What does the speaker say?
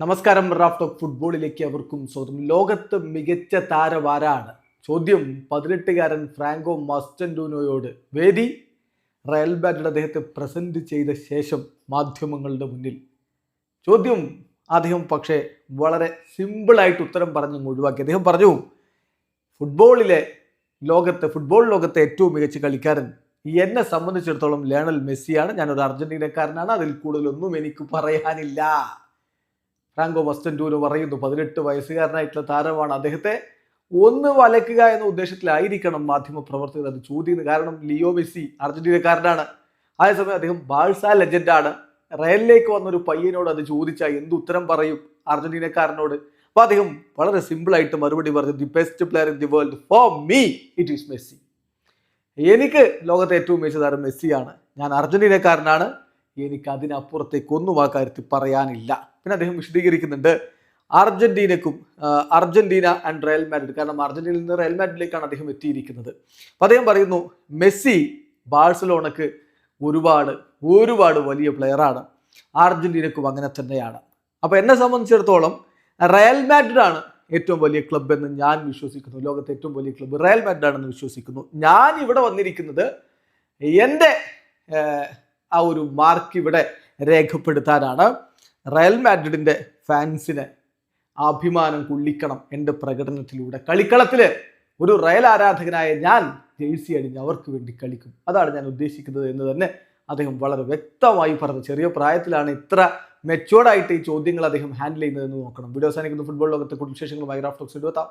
നമസ്കാരം raft of ഫുട്ബോളിലേക്ക് അവർക്കും സ്വാഗതം. ലോകത്ത് മികച്ച താരവാരാണ് ചോദ്യം പതിനെട്ടുകാരൻ ഫ്രാങ്കോ മസ്റ്റൻഡൂനോയോട്. വേദി റയൽ ബാറ്റിൽ അദ്ദേഹത്തെ പ്രസന്റ് ചെയ്ത ശേഷം മാധ്യമങ്ങളുടെ മുന്നിൽ. ചോദ്യം അദ്ദേഹം പക്ഷേ വളരെ സിമ്പിളായിട്ട് ഉത്തരം പറഞ്ഞ് ഒഴിവാക്കി. അദ്ദേഹം പറഞ്ഞു ഫുട്ബോളിലെ ലോകത്തെ ഫുട്ബോൾ ലോകത്തെ ഏറ്റവും മികച്ച കളിക്കാരൻ എന്നെ സംബന്ധിച്ചിടത്തോളം ലേണൽ മെസ്സിയാണ്. ഞാനൊരു അർജന്റീനക്കാരനാണ്. അതിൽ കൂടുതലൊന്നും എനിക്ക് പറയാനില്ല. ഫ്രാങ്കോ മസ്റ്റൻഡൂരോ പറയുന്നു പതിനെട്ട് വയസ്സുകാരനായിട്ടുള്ള താരമാണ് അദ്ദേഹത്തെ ഒന്ന് വലക്കുക എന്ന ഉദ്ദേശത്തിലായിരിക്കണം മാധ്യമ പ്രവർത്തകർ അത് ചോദ്യം കാരണം ലിയോ മെസ്സി അർജന്റീനക്കാരനാണ്. അതേസമയം അദ്ദേഹം ബാഴ്സ ലെജൻഡാണ്. റയലിലേക്ക് വന്നൊരു പയ്യനോട് അത് ചോദിച്ചാൽ എന്ത് ഉത്തരം പറയും അർജന്റീനക്കാരനോട്? അപ്പൊ അദ്ദേഹം വളരെ സിമ്പിൾ ആയിട്ട് മറുപടി പറഞ്ഞു the best player in the world for me it is Messi. എനിക്ക് ലോകത്തെ ഏറ്റവും മികച്ച താരം മെസ്സിയാണ്. ഞാൻ അർജന്റീനക്കാരനാണ്. എനിക്ക് അതിനപ്പുറത്തേക്ക് ഒന്നും ആ കാര്യത്തിൽ പറയാനില്ല. പിന്നെ അദ്ദേഹം വിശദീകരിക്കുന്നുണ്ട് അർജന്റീനക്കും അർജന്റീന ആൻഡ് റയൽ മാഡ്രിഡ് കാരണം അർജന്റീനയിൽ നിന്ന് റയൽ മാഡ്രിഡിലേക്കാണ് അദ്ദേഹം എത്തിയിരിക്കുന്നത്. അപ്പം അദ്ദേഹം പറയുന്നു മെസ്സി ബാഴ്സലോണക്ക് ഒരുപാട് ഒരുപാട് വലിയ പ്ലെയറാണ് അർജന്റീനക്കും അങ്ങനെ തന്നെയാണ്. അപ്പോൾ എന്നെ സംബന്ധിച്ചിടത്തോളം റയൽ മാഡ്രിഡ് ആണ് ഏറ്റവും വലിയ ക്ലബ്ബ് എന്ന് ഞാൻ വിശ്വസിക്കുന്നു. ലോകത്തെ ഏറ്റവും വലിയ ക്ലബ്ബ് റയൽ മാഡ്രിഡ് ആണെന്ന് വിശ്വസിക്കുന്നു. ഞാൻ ഇവിടെ വന്നിരിക്കുന്നത് എന്റെ ആ ഒരു മാർക്ക് ഇവിടെ രേഖപ്പെടുത്താനാണ്. റയൽ മാഡ്രിഡിന്റെ ഫാൻസിനെ അഭിമാനം കൊള്ളിക്കണം എന്റെ പ്രകടനത്തിലൂടെ. കളിക്കളത്തിൽ ഒരു റയൽ ആരാധകനായ ഞാൻ ജേഴ്സി അണിഞ്ഞ് അവർക്ക് വേണ്ടി കളിക്കും. അതാണ് ഞാൻ ഉദ്ദേശിക്കുന്നത് എന്ന് തന്നെ അദ്ദേഹം വളരെ വ്യക്തമായി പറഞ്ഞു. ചെറിയ പ്രായത്തിലാണ് ഇത്ര മെച്ചുവേർഡായിട്ട് ഈ ചോദ്യങ്ങൾ അദ്ദേഹം ഹാൻഡിൽ ചെയ്യുന്നതെന്ന് നോക്കണം. വീഡിയോ സാധിക്കുന്ന ഫുട്ബോൾ ലോകത്തെ കുടുംബ വിശേഷങ്ങളുമായി റാഫ്റ്റോക്സ് എടുത്താം